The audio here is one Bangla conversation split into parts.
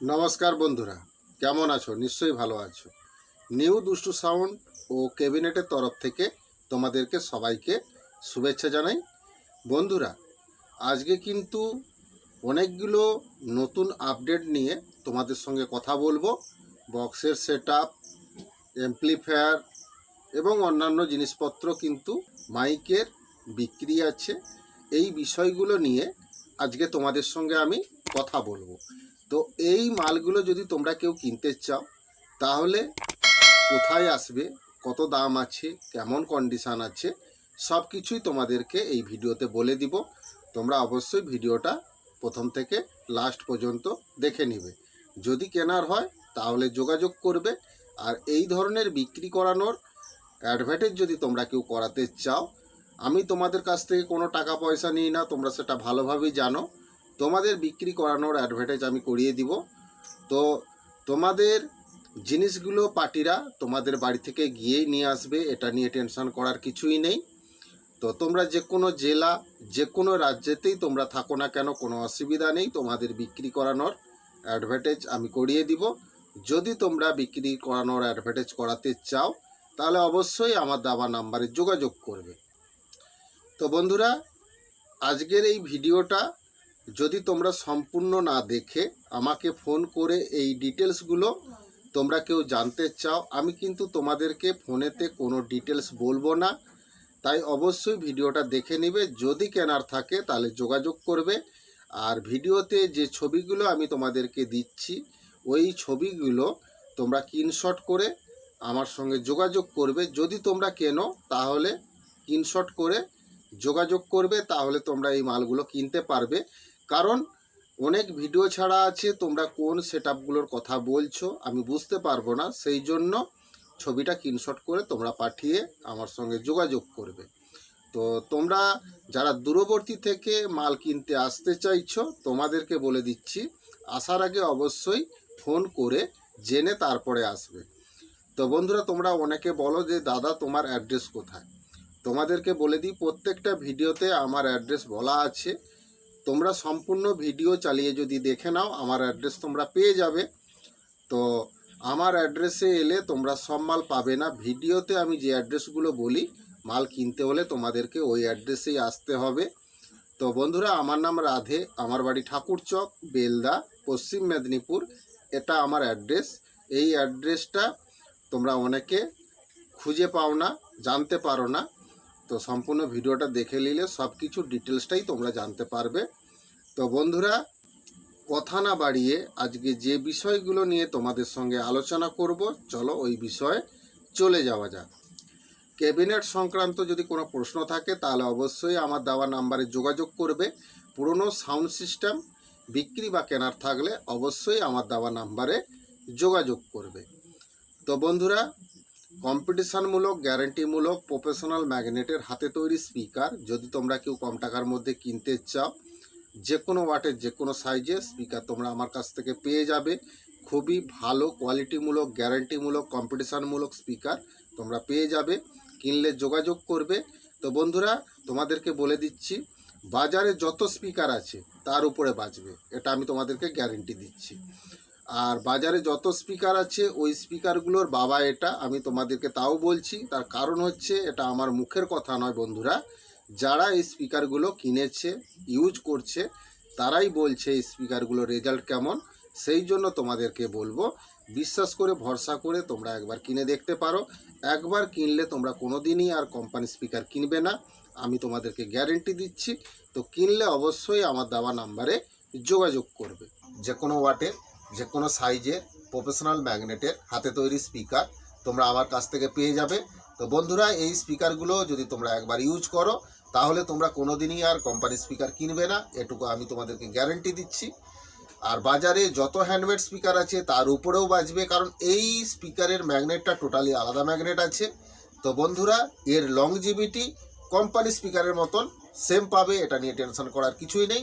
নমস্কার বন্ধুরা, কেমন আছো? নিশ্চয়ই ভালো আছো। নিউ দুষ্টু সাউন্ড ও ক্যাবিনেটের তরফ থেকে তোমাদেরকে সবাইকে শুভেচ্ছা জানাই। বন্ধুরা, আজকে কিন্তু অনেকগুলো নতুন আপডেট নিয়ে তোমাদের সঙ্গে কথা বলব। বক্সের সেট আপ অ্যাম্প্লিফায়ার এবং অন্যান্য জিনিসপত্র কিন্তু মাইকের বিক্রি আছে। এই বিষয়গুলো নিয়ে আজকে তোমাদের সঙ্গে আমি কথা বলব। তো এই মালগুলো যদি তোমরা কেউ কিনতে চাও, তাহলে কোথায় আসবে, কত দাম আছে, কেমন কন্ডিশান আছে সব কিছুই তোমাদেরকে এই ভিডিওতে বলে দিব। তোমরা অবশ্যই ভিডিওটা প্রথম থেকে লাস্ট পর্যন্ত দেখে নিবে। যদি কেনার হয়, তাহলে যোগাযোগ করবে। আর এই ধরনের বিক্রি করানোর অ্যাডভার্টাইজ যদি তোমরা কেউ করাতে চাও, আমি তোমাদের কাছ থেকে কোনো টাকা পয়সা নিই না, তোমরা সেটা ভালোভাবেই জানো। তোমাদের বিক্রি করানোর অ্যাডভার্টাইজ আমি করিয়ে দিব। তো তোমাদের জিনিসগুলো পার্টিরা তোমাদের বাড়ি থেকে গিয়েই নিয়ে আসবে, এটা নিয়ে টেনশন করার কিছুই নেই। তো তোমরা যে কোনো জেলা, যে কোনো রাজ্যেতেই তোমরা থাকো না কেন, কোনো অসুবিধা নেই, তোমাদের বিক্রি করানোর অ্যাডভার্টাইজ আমি করিয়ে দিব। যদি তোমরা বিক্রি করানোর অ্যাডভার্টাইজ করাতে চাও, তাহলে অবশ্যই আমার দাবা নাম্বারে যোগাযোগ করবে। তো বন্ধুরা, আজকের এই ভিডিওটা যদি তোমরা সম্পূর্ণ না দেখে আমাকে ফোন করে এই ডিটেলসগুলো তোমরা কেউ জানতে চাও, আমি কিন্তু তোমাদেরকে ফোনেতে কোনো ডিটেলস বলব না। তাই অবশ্যই ভিডিওটা দেখে নেবে। যদি কেনার থাকে, তাহলে যোগাযোগ করবে। আর ভিডিওতে যে ছবিগুলো আমি তোমাদেরকে দিচ্ছি, ওই ছবিগুলো তোমরা স্ক্রিনশট করে আমার সঙ্গে যোগাযোগ করবে। যদি তোমরা কেনো, তাহলে স্ক্রিনশট করে যোগাযোগ করবে, তাহলে তোমরা এই মালগুলো কিনতে পারবে। কারণ অনেক ভিডিও ছাড়া আছে, তোমরা কোন সেট কথা বলছো, আমি বুঝতে পারব না, সেই জন্য ছবিটা স্ক্রিনশট করে তোমরা পাঠিয়ে আমার সঙ্গে যোগাযোগ করবে। তো তোমরা যারা দূরবর্তী থেকে মাল কিনতে আসতে চাইছো, তোমাদেরকে বলে দিচ্ছি, আসার আগে অবশ্যই ফোন করে জেনে তারপরে আসবে। তো বন্ধুরা, তোমরা অনেকে বলো যে, দাদা, তোমার অ্যাড্রেস কোথায়? তোমাদেরকে বলে দিই, প্রত্যেকটা ভিডিওতে আমার অ্যাড্রেস বলা আছে। তোমরা সম্পূর্ণ ভিডিও চালিয়ে যদি দেখে নাও, আমার অ্যাড্রেস তোমরা পেয়ে যাবে। তো আমার অ্যাড্রেসে এলে তোমরা সব মাল পাবে না। ভিডিওতে আমি যে অ্যাড্রেসগুলো বলি, মাল কিনতে হলে তোমাদেরকে ওই অ্যাড্রেসেই আসতে হবে। তো বন্ধুরা, আমার নাম রাধে, আমার বাড়ি ঠাকুরচক বেলদা, পশ্চিম মেদিনীপুর। এটা আমার অ্যাড্রেস। এই অ্যাড্রেসটা তোমরা অনেকে খুঁজে পাও না, জানতে পারো না। তো সম্পূর্ণ ভিডিওটা দেখে নিলে সব কিছু ডিটেলসটাই তোমরা জানতে পারবে। তো বন্ধুরা, কথা না বাড়িয়ে আজকে যে বিষয়গুলো নিয়ে তোমাদের সঙ্গে আলোচনা করব, চলো ওই বিষয়ে চলে যাওয়া যাক। ক্যাবিনেট সংক্রান্ত যদি কোনো প্রশ্ন থাকে, তাহলে অবশ্যই আমার দেওয়া নাম্বারে যোগাযোগ করবে। পুরনো সাউন্ড সিস্টেম, বিক্রি বা কেনার থাকলে অবশ্যই আমার দেওয়া নাম্বারে যোগাযোগ করবে। তো বন্ধুরা কম্পিটিশনমূলক, গ্যারান্টিমূলক, প্রফেশনাল ম্যাগনেটের হাতে তৈরি স্পিকার। যদি তোমরা কেউ কম টাকার মধ্যে কিনতে চাও, যে কোনো ওয়াটের, যে কোনো সাইজের স্পিকার তোমরা আমার কাছ থেকে পেয়ে যাবে। খুবই ভালো কোয়ালিটিমূলক, গ্যারান্টিমূলক, কম্পিটিশনমূলক স্পিকার তোমরা পেয়ে যাবে। কিনলে যোগাযোগ করবে। তো বন্ধুরা, তোমাদেরকে বলে দিচ্ছি, বাজারে যত স্পিকার আছে, তার উপরে বাজবে। এটা আমি তোমাদেরকে গ্যারেন্টি দিচ্ছি। আর বাজারে যত স্পিকার আছে, ওই স্পিকারগুলোর বাবা এটা, আমি তোমাদেরকে তাও বলছি। তার কারণ হচ্ছে, এটা আমার মুখের কথা নয় বন্ধুরা। যারা এই স্পিকারগুলো কিনেছে ইউজ করছে, তারাই বলছে এই স্পিকারগুলোর রেজাল্ট কেমন। সেই জন্য তোমাদেরকে বলব, বিশ্বাস করে, ভরসা করে তোমরা একবার কিনে দেখতে পারো। একবার কিনলে তোমরা কোনো দিনই আর কোম্পানি স্পিকার কিনবে না। আমি তোমাদেরকে গ্যারেন্টি দিচ্ছি, তো কিনলে অবশ্যই আমার দেওয়া নাম্বারে যোগাযোগ করবে। যে কোনো ওয়াটের যে কোনো সাইজের প্রফেশনাল ম্যাগনেটের হাতে তৈরি স্পিকার তোমরা আমার কাছ থেকে পেয়ে যাবে। তো বন্ধুরা, এই স্পিকারগুলো যদি তোমরা একবার ইউজ করো, তাহলে তোমরা কোনো দিনই আর কোম্পানি স্পিকার কিনবে না। এটুকু আমি তোমাদেরকে গ্যারেন্টি দিচ্ছি। আর বাজারে যত হ্যান্ডমেড স্পিকার আছে, তার উপরেও বাজবে, কারণ এই স্পিকারের ম্যাগনেটটা টোটালি আলাদা ম্যাগনেট আছে। তো বন্ধুরা, এর লংজিভিটি কোম্পানি স্পিকারের মতন সেম পাবে, এটা নিয়ে টেনশন করার কিছুই নেই।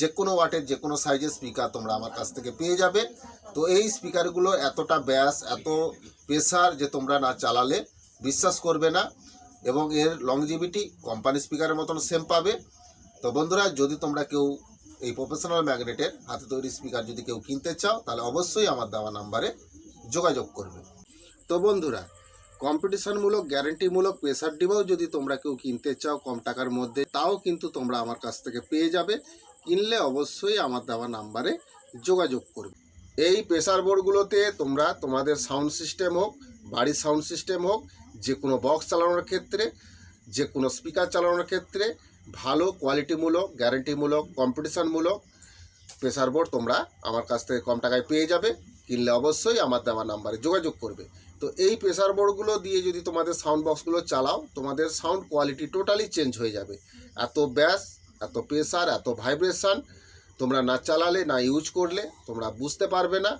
যে কোনো ওয়াটের যে কোনো সাইজের স্পিকার তোমরা আমার কাছ থেকে পেয়ে যাবে। তো এই স্পিকারগুলো এতটা ব্যাস, এত প্রেসার যে তোমরা না চালালে বিশ্বাস করবে না এবং এর লংজিভিটি কোম্পানি স্পিকারের মতন সেম পাবে। তো বন্ধুরা, যদি তোমরা কেউ এই প্রফেশনাল ম্যাগনেটের হাতে তৈরি স্পিকার যদি কেউ কিনতে চাও, তাহলে অবশ্যই আমার দেওয়া নাম্বারে যোগাযোগ করবে। তো বন্ধুরা কম্পিটিশনমূলক গ্যারেন্টিমূলক প্রেসার ডিবাও যদি তোমরা কেউ কিনতে চাও কম টাকার মধ্যে, তাও কিন্তু তোমরা আমার কাছ থেকে পেয়ে যাবে। কিনলে অবশ্যই আমার দেওয়া নাম্বারে যোগাযোগ করবে। এই প্রেসার বোর্ডগুলোতে তোমরা তোমাদের সাউন্ড সিস্টেম হোক, বাড়ির সাউন্ড সিস্টেম হোক, যে কোনো বক্স চালানোর ক্ষেত্রে, যে কোনো স্পিকার চালানোর ক্ষেত্রে ভালো কোয়ালিটিমূলক গ্যারেন্টিমূলক কম্পিটিশনমূলক প্রেসার বোর্ড তোমরা আমার কাছ থেকে কম টাকায় পেয়ে যাবে। কিনলে অবশ্যই আমার দেওয়া নাম্বারে যোগাযোগ করবে। তো এই প্রেসার বোর্ডগুলো দিয়ে যদি তোমাদের সাউন্ড বক্সগুলো চালাও, তোমাদের সাউন্ড কোয়ালিটি টোটালি চেঞ্জ হয়ে যাবে। এত ব্যাস এত প্রেশার এত ভাইব্রেশান তোমরা না চালালে, না ইউজ করলে, তোমরা বুঝতে পারবে না।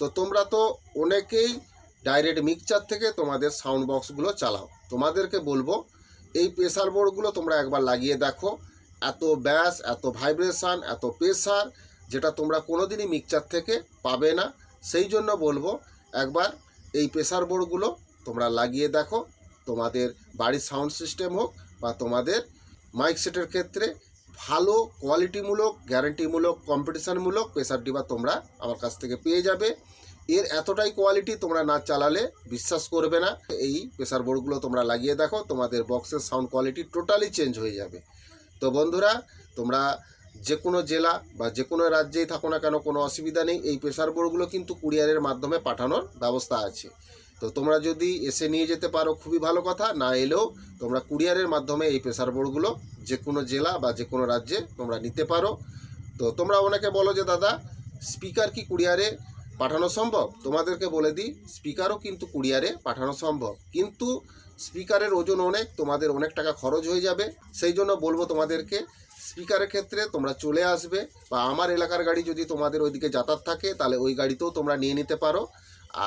তো তোমরা তো অনেকেই ডাইরেক্ট মিক্সচার থেকে তোমাদের সাউন্ড বক্সগুলো চালাও। তোমাদেরকে বলব, এই প্রেশার বোর্ডগুলো তোমরা একবার লাগিয়ে দেখো। এত ব্যাস এত ভাইব্রেশান এত প্রেশার যেটা তোমরা কোনোদিনই মিক্সচার থেকে পাবে না। সেই জন্য বলব, একবার এই প্রেশার বোর্ডগুলো তোমরা লাগিয়ে দেখো। তোমাদের বাড়ির সাউন্ড সিস্টেম হোক বা তোমাদের মাইক সেটের ক্ষেত্রে ভালো কোয়ালিটিমূলক গ্যারান্টিমূলক কম্পিটিশানমূলক প্রেসার ডিবা তোমরা আমার কাছ থেকে পেয়ে যাবে। এর এতটাই কোয়ালিটি তোমরা না চালালে বিশ্বাস করবে না। এই প্রেসার বোর্ডগুলো তোমরা লাগিয়ে দেখো, তোমাদের বক্সের সাউন্ড কোয়ালিটি টোটালি চেঞ্জ হয়ে যাবে। তো বন্ধুরা, তোমরা যে কোনো জেলা বা যে কোনো রাজ্যেই থাকো না কেন, কোনো অসুবিধা নেই। এই প্রেসার বোর্ডগুলো কিন্তু কুরিয়ারের মাধ্যমে পাঠানোর ব্যবস্থা আছে। তো তোমরা যদি এসে নিয়ে যেতে পারো, খুবই ভালো কথা। না এলেও তোমরা কুরিয়ারের মাধ্যমে এই প্রেসার বোর্ডগুলো যে কোনো জেলা বা যে কোনো রাজ্যে তোমরা নিতে পারো। তো তোমরা অনেকে বলো যে, দাদা, স্পিকার কি কুরিয়ারে পাঠানো সম্ভব? তোমাদেরকে বলে দিই, স্পিকারও কিন্তু কুরিয়ারে পাঠানো সম্ভব। কিন্তু স্পিকারের ওজন অনেক, তোমাদের অনেক টাকা খরচ হয়ে যাবে। সেই জন্য বলব তোমাদেরকে, স্পিকারের ক্ষেত্রে তোমরা চলে আসবে বা আমার এলাকার গাড়ি যদি তোমাদের ওইদিকে যাতায়াত থাকে, তাহলে ওই গাড়িতেও তোমরা নিয়ে নিতে পারো।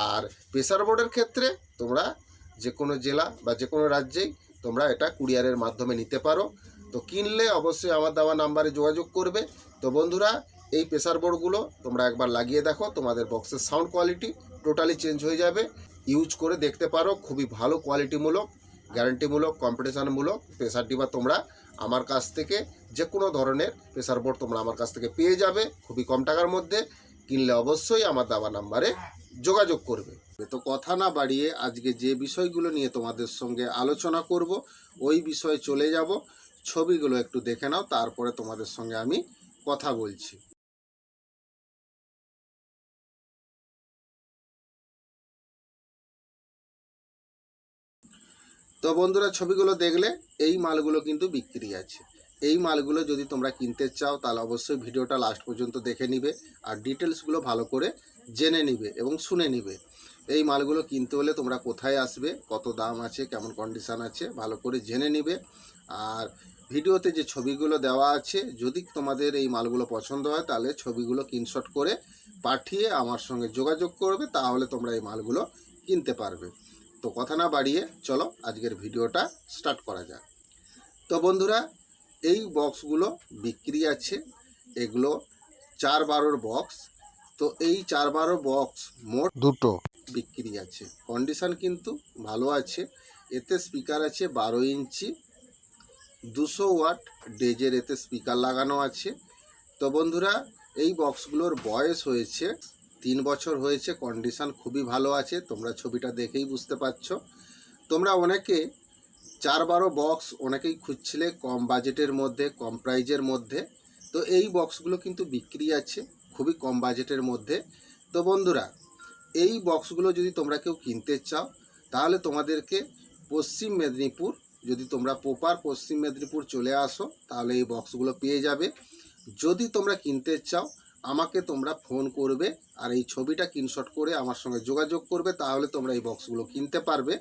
আর প্রেসার বোর্ডের ক্ষেত্রে তোমরা যে কোনো জেলা বা যে কোনো রাজ্যেই তোমরা এটা কুরিয়ারের মাধ্যমে নিতে পারো। তো কিনলে অবশ্যই আমার দেওয়া নাম্বারে যোগাযোগ করবে। তো বন্ধুরা, এই প্রেসার বোর্ডগুলো তোমরা একবার লাগিয়ে দেখো, তোমাদের বক্সের সাউন্ড কোয়ালিটি টোটালি চেঞ্জ হয়ে যাবে। ইউজ করে দেখতে পারো, খুবই ভালো কোয়ালিটিমূলক গ্যারান্টিমূলক কম্পিটিশানমূলক প্রেসার ডিবা তোমরা আমার কাছ থেকে যে কোনো ধরনের প্রেসার বোর্ড তোমরা আমার কাছ থেকে পেয়ে যাবে, খুবই কম টাকার মধ্যে। কিনলে অবশ্যই আমার দেওয়া নাম্বারে যোগাযোগ করবে। তো কথা না বাড়িয়ে আজকে যে বিষয়গুলো নিয়ে তোমাদের সঙ্গে আলোচনা করব, ওই বিষয়ে চলে যাব। ছবিগুলো একটু দেখে নাও, তারপরে তোমাদের সঙ্গে আমি কথা বলছি। তো বন্ধুরা, ছবিগুলো দেখলে এই মালগুলো কিন্তু বিক্রি আছে। এই মালগুলো যদি তোমরা কিনতে চাও, তাহলে অবশ্যই ভিডিওটা লাস্ট পর্যন্ত দেখে নিবে আর ডিটেলসগুলো ভালো করে জেনে নিবে এবং শুনে নিবে। এই মালগুলো কিনতে হলে তোমরা কোথায় আসবে, কত দাম আছে, কেমন কন্ডিশান আছে, ভালো করে জেনে নিবে। আর ভিডিওতে যে ছবিগুলো দেওয়া আছে, যদি তোমাদের এই মালগুলো পছন্দ হয়, তাহলে ছবিগুলো স্ক্রিনশট করে পাঠিয়ে আমার সঙ্গে যোগাযোগ করবে, তাহলে তোমরা এই মালগুলো কিনতে পারবে। তো কথা না বাড়িয়ে চলো, আজকের ভিডিওটা স্টার্ট করা যাক। তো বন্ধুরা, এই বক্সগুলো বিক্রি আছে, এগুলো চার বারোর বক্স তো এই চার বারো বক্স মোট দুটো। বিক্রি আছে। কন্ডিশন কিন্তু ভালো আছে। এতে স্পিকার আছে বারো ইঞ্চি, দুশো ওয়াট ডেজের এতে স্পিকার লাগানো আছে। তো বন্ধুরা, এই বক্সগুলোর বয়স হয়েছে, তিন বছর হয়েছে কন্ডিশন খুবই ভালো আছে, তোমরা ছবিটা দেখেই বুঝতে পারছ। তোমরা অনেকে চার বারো বক্স অনেকেই খুঁজছিলে কম বাজেটের মধ্যে, কম প্রাইজের মধ্যে। তো এই বক্সগুলো কিন্তু বিক্রি আছে, খুবই কম বাজেটের মধ্যে। তো বন্ধুরা এই বক্সগুলো যদি তোমরা কেউ কিনতে চাও, তাহলে তোমাদেরকে পশ্চিম মেদিনীপুর, যদি তোমরা প্রপার পশ্চিম মেদিনীপুর চলে আসো, তাহলে এই বক্সগুলো পেয়ে যাবে। যদি তোমরা কিনতে চাও, আমাকে তোমরা ফোন করবে আর এই ছবিটা স্ক্রিনশট করে আমার সঙ্গে যোগাযোগ করবে, তাহলে তোমরা এই বক্সগুলো কিনতে পারবে।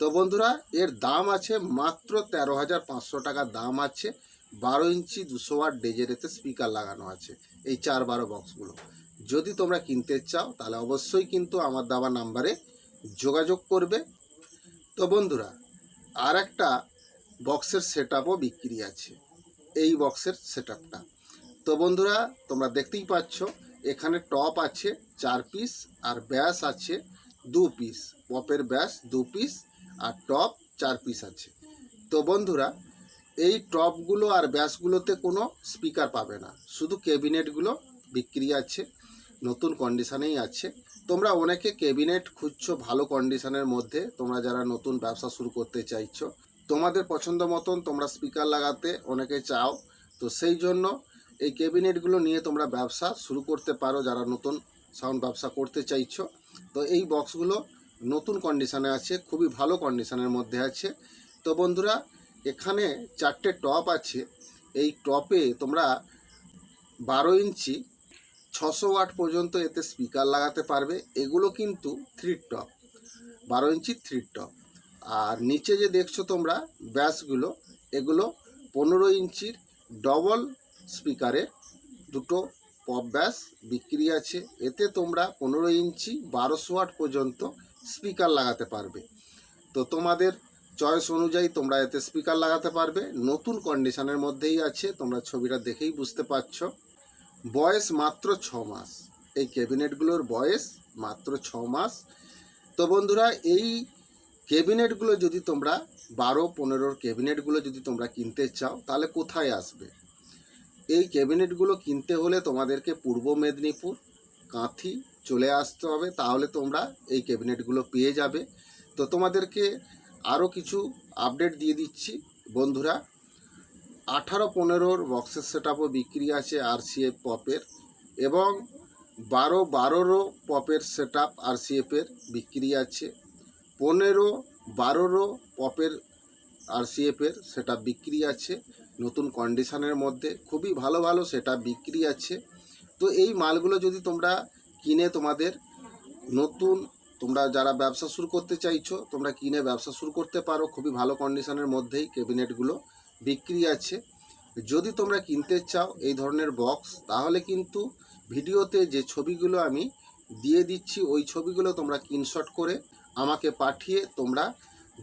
তো বন্ধুরা, এর দাম আছে মাত্র তেরো হাজার পাঁচশো টাকা, দাম আছে বারো ইঞ্চি দুশো ওয়াট ডেজের এতে স্পিকার লাগানো আছে, এই চার বারো বক্সগুলো। যদি তোমরা কিনতে চাও, তাহলে অবশ্যই কিন্তু আমার দাবা নাম্বারে যোগাযোগ করবে। তো বন্ধুরা আর একটা বক্সের সেট বিক্রি আছে। এই বক্সের সেট তো বন্ধুরা, তোমরা দেখতেই পাচ্ছ, এখানে টপ আছে চার পিস আর ব্যাস আছে দু পিস। পপের ব্যাস দু পিস আর টপ চার পিস আছে। তো বন্ধুরা, এই টপগুলো আর ব্যাসগুলোতে কোনো স্পিকার পাবে না। শুধু ক্যাবিনেটগুলো বিক্রি আছে। নতুন কন্ডিশনেই আছে। তোমরা অনেকে ক্যাবিনেট খুঁজছো ভালো কন্ডিশনের মধ্যে। তোমরা যারা নতুন ব্যবসা শুরু করতে চাইছো, তোমাদের পছন্দ মতন তোমরা স্পিকার লাগাতে অনেকে চাও। তো সেই জন্য এই ক্যাবিনেটগুলো নিয়ে তোমরা ব্যবসা শুরু করতে পারো যারা নতুন সাউন্ড ব্যবসা করতে চাইছো। তো এই বক্সগুলো নতুন কন্ডিশনে আছে, খুবই ভালো কন্ডিশনের মধ্যে আছে। তো বন্ধুরা, এখানে চারটে টপ আছে। এই টপে তোমরা বারো ইঞ্চি ছশো ওয়াট পর্যন্ত এতে স্পিকার লাগাতে পারবে। এগুলো কিন্তু থ্রি টপ বারো ইঞ্চি থ্রি টপ আর নিচে যে দেখছ তোমরা, ব্যাসগুলো, এগুলো পনেরো ইঞ্চির ডবল স্পিকারে দুটো পপ ব্যাস বিক্রি আছে। এতে তোমরা পনেরো ইঞ্চি বারোশো ওয়াট পর্যন্ত স্পিকার লাগাতে পারবে। তো তোমাদের চয়েস অনুযায়ী তোমরা এতে স্পিকার লাগাতে পারবে। নতুন কন্ডিশনের মধ্যেই আছে, তোমরা ছবিটা দেখেই বুঝতে পারছ। বয়স মাত্র ছ মাস। এই ক্যাবিনেটগুলোর বয়স মাত্র ছ মাস। তো বন্ধুরা, এই ক্যাবিনেটগুলো যদি তোমরা, বারো, পনেরোর ক্যাবিনেটগুলো যদি তোমরা কিনতে চাও, তাহলে কোথায় আসবে? এই ক্যাবিনেটগুলো কিনতে হলে তোমাদেরকে পূর্ব মেদিনীপুর, কাঁথি চলে আসতে হবে, তাহলে তোমরা এই ক্যাবিনেটগুলো পেয়ে যাবে। তো তোমাদেরকে আরও কিছু আপডেট দিয়ে দিচ্ছি। বন্ধুরা আঠারো পনেরোর বক্সের সেটআপও বিক্রি আছে আর সিএফ পপের এবং বারো বারোরও পপের সেট আপ আর সিএফের বিক্রি আছে। পনেরো বারোরও পপের আর সিএফের সেটা বিক্রি আছে। নতুন কন্ডিশনের মধ্যে খুবই ভালো ভালো সেটা বিক্রি আছে। তো এই মালগুলো যদি তোমরা কিনে তোমাদের নতুন, তোমরা যারা ব্যবসা শুরু করতে চাইছো, তোমরা কিনে ব্যবসা শুরু করতে পারো। খুবই ভালো কন্ডিশনের মধ্যেই ক্যাবিনেটগুলো। বিক্রি আছে। যদি তোমরা কিনতে চাও এই ধরনের বক্স তাহলে কিন্তু ভিডিওতে যে ছবিগুলো আমি দিয়ে দিচ্ছি, ওই ছবিগুলো তোমরা স্ক্রিনশট করে আমাকে পাঠিয়ে তোমরা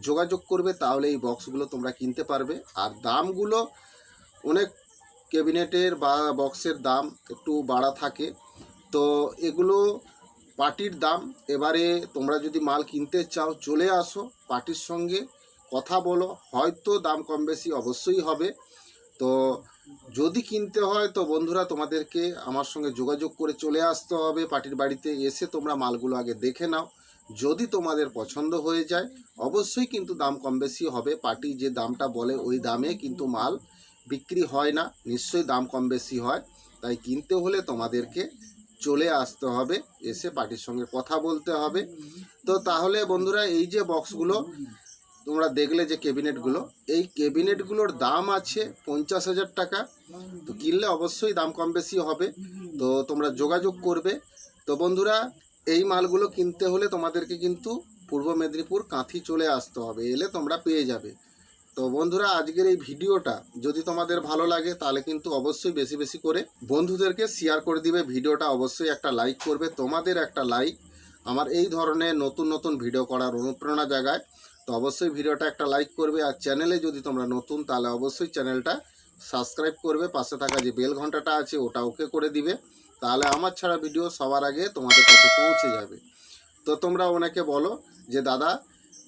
যোগাযোগ করবে, তাহলে এই বক্সগুলো তোমরা কিনতে পারবে। আর দামগুলো অনেক ক্যাবিনেটের বা বক্সের দাম একটু বাড়া থাকে। তো এগুলো পার্টির দাম। এবারে তোমরা যদি মাল কিনতে চাও, চলে আসো পার্টির সঙ্গে। কথা বলো, হয়তো দাম কম বেশি অবশ্যই হবে। তো যদি কিনতে হয়, তো বন্ধুরা তোমাদেরকে আমার সঙ্গে যোগাযোগ করে চলে আসতে হবে। পার্টির বাড়িতে এসে তোমরা মালগুলো আগে দেখে নাও। যদি তোমাদের পছন্দ হয়ে যায়, অবশ্যই কিন্তু দাম কম বেশি হবে। পার্টি যে দামটা বলে, ওই দামে কিন্তু মাল বিক্রি হয় না। নিশ্চয়ই দাম কম বেশি হয়। তাই কিনতে হলে তোমাদেরকে চলে আসতে হবে। এসে পার্টির সঙ্গে কথা বলতে হবে। তো তাহলে বন্ধুরা, এই যে বক্সগুলো তোমরা দেখলে যে ক্যাবিনেটগুলো। এই ক্যাবিনেটগুলোর দাম আছে পঞ্চাশ হাজার টাকা। তো কিনলে অবশ্যই দাম কম বেশি হবে। তো তোমরা যোগাযোগ করবে। তো বন্ধুরা, এই মালগুলো কিনতে হলে তোমাদেরকে কিন্তু পূর্ব মেদিনীপুর কাঁথি চলে আসতে হবে। এলে তোমরা পেয়ে যাবে। তো বন্ধুরা, আজকের এই ভিডিওটা যদি তোমাদের ভালো লাগে, তাহলে কিন্তু অবশ্যই বেশি বেশি করে বন্ধুদেরকে শেয়ার করে দিবে। ভিডিওটা অবশ্যই একটা লাইক করবে। তোমাদের একটা লাইক আমার এই ধরনের নতুন নতুন ভিডিও করার অনুপ্রেরণা জাগায়। তো অবশ্যই ভিডিওটা একটা লাইক করবে আর চ্যানেলে যদি তোমরা নতুন, তাহলে অবশ্যই চ্যানেলটা সাবস্ক্রাইব করবে, পাশে থাকা যে বেল ঘন্টাটা আছে ওটা ওকে করে দিবে, তাহলে আমার ছাড়া ভিডিও সবার আগে তোমাদের কাছে পৌঁছে যাবে। তো তোমরা ওনাকে বলো যে, দাদা,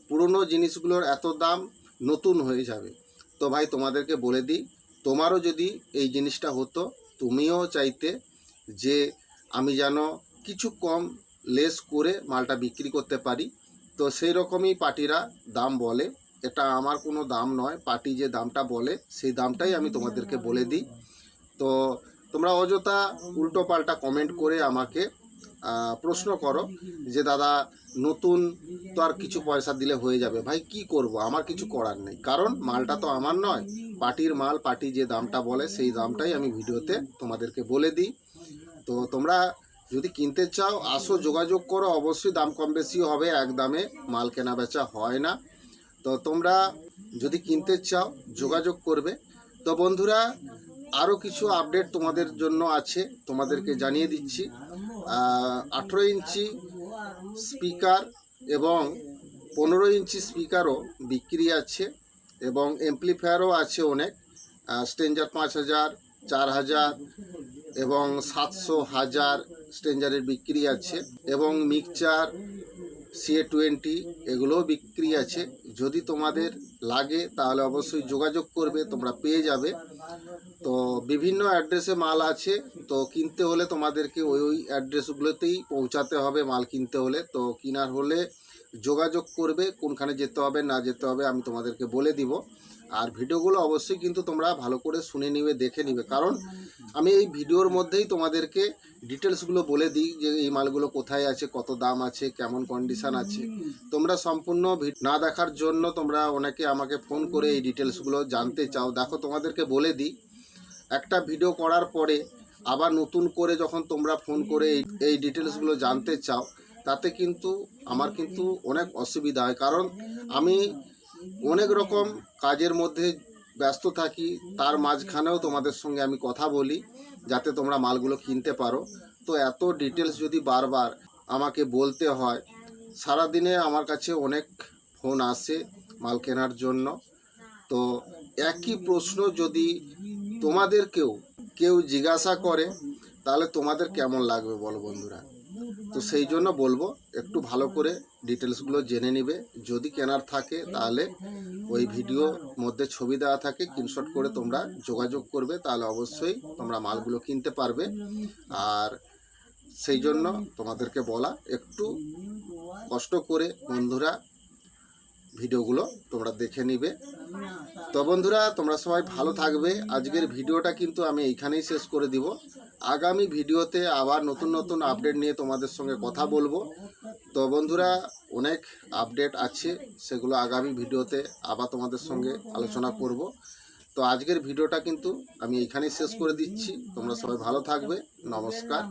পুরনো জিনিসগুলোর এত দাম নতুন হয়ে যাবে। তো ভাই, তোমাদেরকে বলে দিই, তোমারও যদি এই জিনিসটা হতো, তুমিও চাইতে যে আমি যেন কিছু কম লেস করে মালটা বিক্রি করতে পারি। তো সেই রকমই পার্টিরা দাম বলে। এটা আমার কোনো দাম নয়, পার্টি যে দামটা বলে, সেই দামটাই আমি তোমাদেরকে বলে দিই। তো তোমরা অযথা উল্টো পাল্টা কমেন্ট করে আমাকে প্রশ্ন করো যে, দাদা, নতুন তো আর কিছু পয়সা দিলে হয়ে যাবে। ভাই, কি করব? আমার কিছু করার নেই। কারণ মালটা তো আমার নয়। পার্টির মাল, পার্টি যে দামটা বলে, সেই দামটাই আমি ভিডিওতে তোমাদেরকে বলে দিই। তো তোমরা যদি কিনতে চাও, আসো, যোগাযোগ করো। অবশ্যই দাম কম বেশি হবে, এক দামে মাল কেনা বেচা হয় না। তো তোমরা যদি কিনতে চাও, যোগাযোগ করবে। তো বন্ধুরা আরও কিছু আপডেট তোমাদের জন্য আছে, তোমাদেরকে জানিয়ে দিচ্ছি। আঠেরো ইঞ্চি স্পিকার এবং পনেরো ইঞ্চি স্পিকারও বিক্রি আছে এবং এমপ্লিফায়ারও আছে অনেক। স্টেঞ্জার পাঁচ হাজার, চার হাজার এবং সাতশো হাজার স্টেঞ্জারের বিক্রি আছে এবং মিক্সচার সিএ টোয়েন্টি এগুলোও বিক্রি আছে। যদি তোমাদের লাগে, তাহলে অবশ্যই যোগাযোগ করবে, তোমরা পেয়ে যাবে। তো বিভিন্ন অ্যাড্রেসে মাল আছে, তো কিনতে হলে তোমাদেরকে ওই ওই অ্যাড্রেসগুলোতেই পৌঁছাতে হবে মাল কিনতে হলে। তো কেনার হলে যোগাযোগ করবে, কোনখানে যেতে হবে, না যেতে হবে আমি তোমাদেরকে বলে দিব। আর ভিডিওগুলো অবশ্যই কিন্তু তোমরা ভালো করে শুনে নিবে, দেখে নিবে। কারণ আমি এই ভিডিওর মধ্যেই তোমাদেরকে ডিটেলসগুলো বলে দিই যে এই মালগুলো কোথায় আছে, কত দাম আছে, কেমন কন্ডিশন আছে। তোমরা সম্পূর্ণ না দেখার জন্য তোমরা অনেকে আমাকে ফোন করে এই ডিটেলসগুলো জানতে চাও। দেখো, তোমাদেরকে বলে দিই, একটা ভিডিও করার পরে আবার নতুন করে যখন তোমরা ফোন করে এই এই ডিটেলসগুলো জানতে চাও, তাতে কিন্তু আমার কিন্তু অনেক অসুবিধা হয়। কারণ আমি অনেক রকম কাজের মধ্যে ব্যস্ত থাকি, তার মাঝখানেও তোমাদের সঙ্গে আমি কথা বলি, যাতে তোমরা মালগুলো কিনতে পারো। তো এত ডিটেলস যদি বারবার আমাকে বলতে হয়, সারাদিনে আমার কাছে অনেক ফোন আসে মাল কেনার জন্য। তো একই প্রশ্ন যদি তোমাদেরকেও কেউ জিজ্ঞাসা করে, তাহলে তোমাদের কেমন লাগবে বলো বন্ধুরা? তো সেই জন্য বলব, একটু ভালো করে ডিটেলসগুলো জেনে নিবে। যদি কেনার থাকে, তাহলে ওই ভিডিও মধ্যে ছবি দেওয়া থাকে স্ক্রিনশট করে তোমরা যোগাযোগ করবে, তাহলে অবশ্যই তোমরা মালগুলো কিনতে পারবে। আর সেই জন্য তোমাদেরকে বলা, একটু কষ্ট করে বন্ধুরা ভিডিওগুলো তোমরা দেখে নিবে। তো বন্ধুরা, তোমরা সবাই ভালো থাকবে। আজকের ভিডিওটা কিন্তু আমি এইখানেই শেষ করে দিব। আগামী ভিডিওতে আবার নতুন নতুন আপডেট নিয়ে তোমাদের সঙ্গে কথা বলব। তো বন্ধুরা, অনেক আপডেট আছে, সেগুলো আগামী ভিডিওতে আবার তোমাদের সঙ্গে আলোচনা করব। তো আজকের ভিডিওটা কিন্তু আমি এইখানেই শেষ করে দিচ্ছি। তোমরা সবাই ভালো থাকবে। নমস্কার।